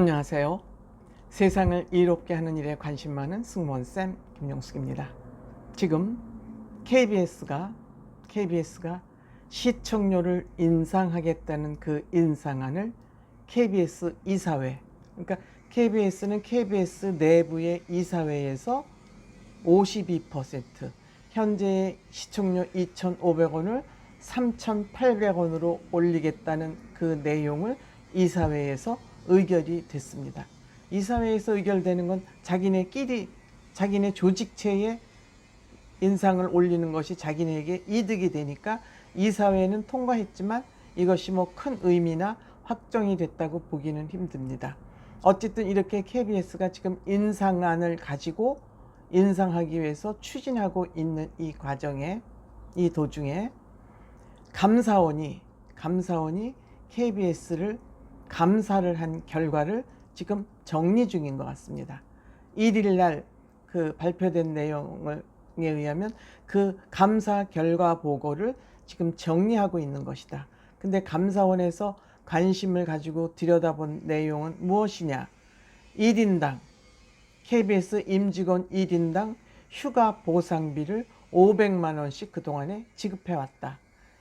안녕하세요. 세상을 이롭게 하는 일에 관심 많은 승무원쌤 김용숙입니다. 지금 KBS가 KBS가 시청료를 인상하겠다는 그 인상안을 KBS 이사회 그러니까 KBS는 KBS 내부의 이사회에서 52% 현재의 시청료 2,500원을 3,800원으로 올리겠다는 그 내용을 이사회에서 의결이 됐습니다. 이사회에서 의결되는 건 자기네끼리 자기네 조직체에 인상을 올리는 것이 자기네에게 이득이 되니까 이사회는 통과했지만 이것이 뭐 큰 의미나 확정이 됐다고 보기는 힘듭니다. 어쨌든 이렇게 KBS가 지금 인상안을 가지고 인상하기 위해서 추진하고 있는 이 과정에 이 도중에 감사원이 감사원이 KBS를 감사를 한 결과를 지금 정리 중인 것 같습니다. 1일 날 그 발표된 내용에 의하면 그 감사 결과 보고를 지금 정리하고 있는 것이다. 근데 감사원에서 관심을 가지고 들여다본 내용은 무엇이냐? 1인당 KBS 임직원 1인당 휴가 보상비를 500만 원씩 그동안에 지급해 왔다.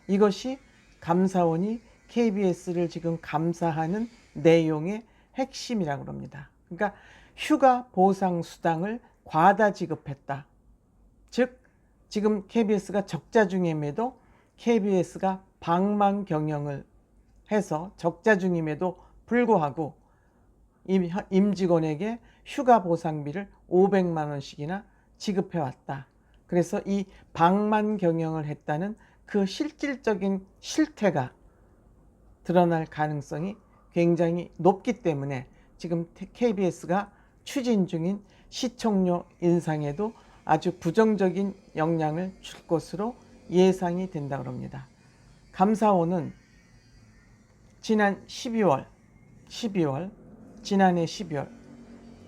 이것이 감사원이 KBS를 지금 감사하는 내용의 핵심이라고 합니다. 그러니까 휴가 보상 수당을 과다 지급했다. 즉 지금 KBS가 적자 중임에도 KBS가 방만 경영을 해서 적자 중임에도 불구하고 임, 임직원에게 휴가 보상비를 500만 원씩이나 지급해 왔다. 그래서 이 방만 경영을 했다는 그 실질적인 실태가 드러날 가능성이 굉장히 높기 때문에 지금 KBS가 추진 중인 시청료 인상에도 아주 부정적인 영향을 줄 것으로 예상이 된다고 합니다. 감사원은 지난 12월, 12월, 지난해 12월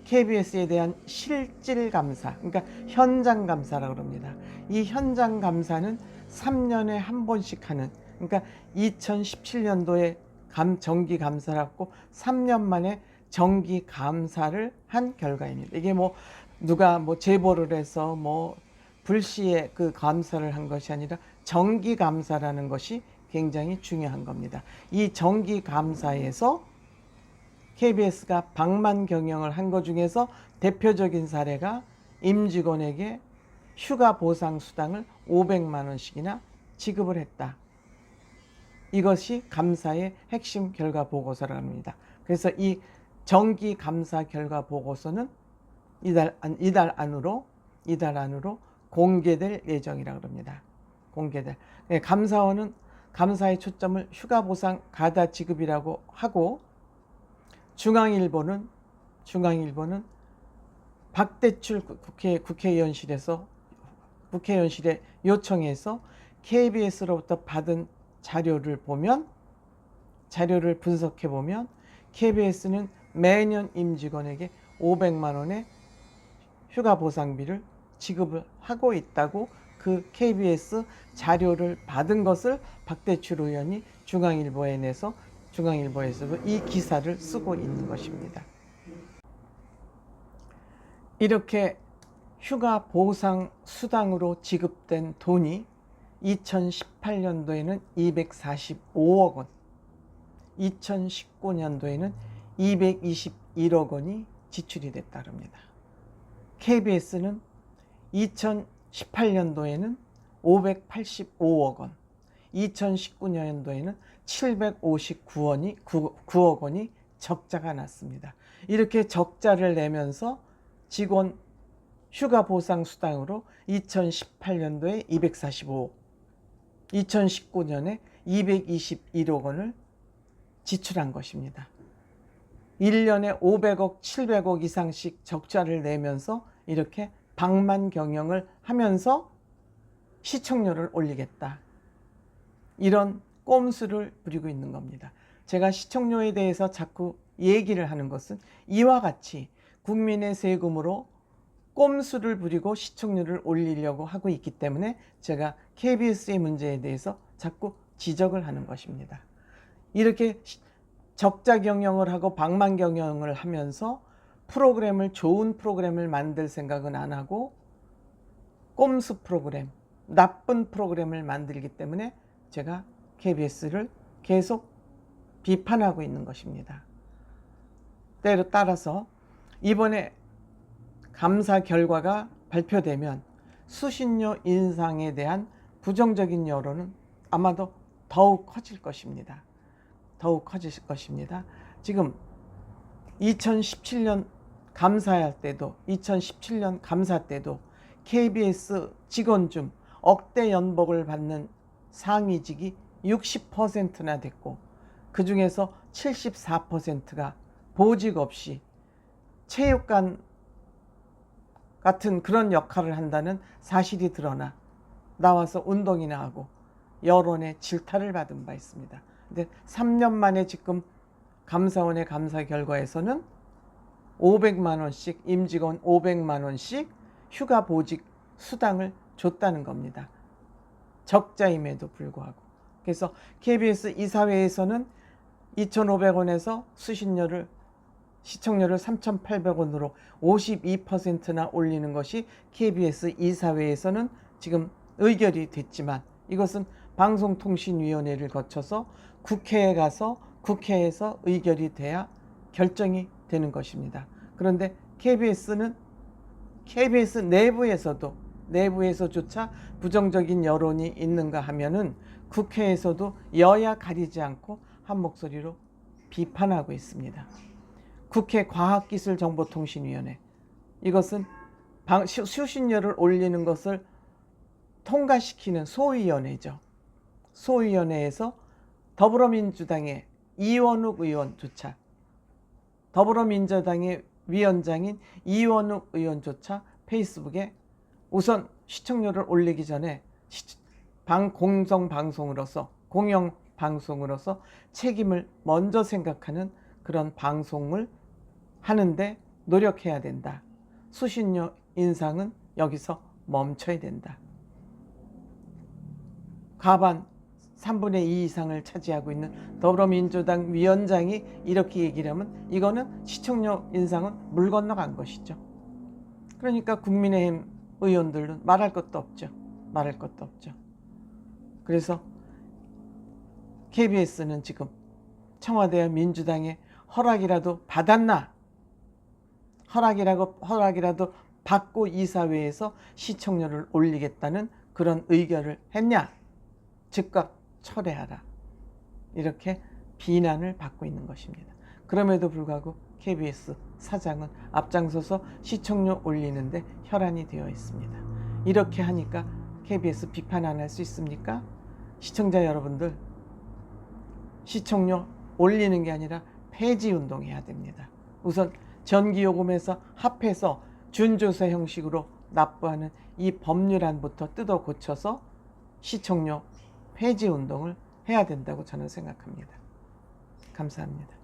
KBS에 대한 실질 감사, 그러니까 현장 감사라고 합니다. 이 현장 감사는 3년에 한 번씩 하는, 그러니까 2017년도에 감, 정기 감사를 하고 3년 만에 정기 감사를 한 결과입니다. 이게 뭐 누가 뭐 제보를 해서 뭐 불시에 그 감사를 한 것이 아니라 정기 감사라는 것이 굉장히 중요한 겁니다. 이 정기 감사에서 KBS가 방만 경영을 한 것 중에서 대표적인 사례가 임직원에게 휴가 보상 수당을 500만 원씩이나 지급을 했다. 이것이 감사의 핵심 결과 보고서라고 합니다. 그래서 이 정기 감사 결과 보고서는 이달 안, 이달 안으로 이달 안으로 공개될 예정이라고 합니다. 공개될. 네, 감사원은 감사의 초점을 휴가 보상 가다 지급이라고 하고 중앙일보는 중앙일보는 박대출 국회 국회의원실에서 국회의원실에 요청해서 KBS로부터 받은 자료를 보면 자료를 분석해 보면 KBS는 매년 임직원에게 500만 원의 휴가 보상비를 지급을 하고 있다고 그 KBS 자료를 받은 것을 박대출 의원이 중앙일보에 내서 중앙일보에서도 이 기사를 쓰고 있는 것입니다. 이렇게 휴가 보상 수당으로 지급된 돈이 2018년도에는 245억 원, 2019년도에는 221억 원이 지출이 됐다 합니다. KBS는 2018년도에는 585억 원, 2019년도에는 759원이 9, 9억 원이 적자가 났습니다. 이렇게 적자를 내면서 직원 휴가 보상 수당으로 2018년도에 245억, 2019년에 221억 원을 지출한 것입니다. 1년에 500억, 700억 이상씩 적자를 내면서 이렇게 방만 경영을 하면서 시청료를 올리겠다. 이런 꼼수를 부리고 있는 겁니다. 제가 시청료에 대해서 자꾸 얘기를 하는 것은 이와 같이 국민의 세금으로 꼼수를 부리고 시청률을 올리려고 하고 있기 때문에 제가 KBS의 문제에 대해서 자꾸 지적을 하는 것입니다. 이렇게 적자 경영을 하고 방만 경영을 하면서 프로그램을 좋은 프로그램을 만들 생각은 안 하고 꼼수 프로그램, 나쁜 프로그램을 만들기 때문에 제가 KBS를 계속 비판하고 있는 것입니다. 때로 따라서 이번에 감사 결과가 발표되면 수신료 인상에 대한 부정적인 여론은 아마도 더욱 커질 것입니다. 더욱 커질 것입니다. 지금 2017년 감사할 때도 2017년 감사 때도 KBS 직원 중 억대 연봉을 받는 상위직이 60%나 됐고 그 중에서 74%가 보직 없이 체육관 같은 그런 역할을 한다는 사실이 드러나 나와서 운동이나 하고 여론의 질타를 받은 바 있습니다. 근데 3년 만에 지금 감사원의 감사 결과에서는 500만 원씩 임직원 500만 원씩 휴가 보직 수당을 줬다는 겁니다. 적자임에도 불구하고. 그래서 KBS 이사회에서는 2,500원에서 수신료를 시청료를 3,800원으로 52%나 올리는 것이 KBS 이사회에서는 지금 의결이 됐지만 이것은 방송통신위원회를 거쳐서 국회에 가서 국회에서 의결이 돼야 결정이 되는 것입니다. 그런데 KBS는 KBS 내부에서도 내부에서조차 부정적인 여론이 있는가 하면은 국회에서도 여야 가리지 않고 한 목소리로 비판하고 있습니다. 국회 과학기술정보통신위원회 이것은 방, 수- 수신료를 올리는 것을 통과시키는 소위원회죠. 소위원회에서 더불어민주당의 이원욱 의원조차 더불어민주당의 위원장인 이원욱 의원조차 페이스북에 우선 시청료를 올리기 전에 시- 방 공성 방송으로서 공영 방송으로서 책임을 먼저 생각하는 그런 방송을 하는데 노력해야 된다. 수신료 인상은 여기서 멈춰야 된다. 과반 3분의 2 이상을 차지하고 있는 더불어민주당 위원장이 이렇게 얘기를 하면 이거는 시청료 인상은 물 건너간 것이죠. 그러니까 국민의힘 의원들은 말할 것도 없죠. 말할 것도 없죠. 그래서 KBS는 지금 청와대와 민주당의 허락이라도 받았나? 허락이라고 허락이라도 받고 이사회에서 시청료를 올리겠다는 그런 의결을 했냐? 즉각 철회하라. 이렇게 비난을 받고 있는 것입니다. 그럼에도 불구하고 KBS 사장은 앞장서서 시청료 올리는데 혈안이 되어 있습니다. 이렇게 하니까 KBS 비판 안 할 수 있습니까? 시청자 여러분들 시청료 올리는 게 아니라 폐지 운동해야 됩니다. 우선 전기요금에서 합해서 준조세 형식으로 납부하는 이 법률안부터 뜯어 고쳐서 시청료 폐지 운동을 해야 된다고 저는 생각합니다. 감사합니다.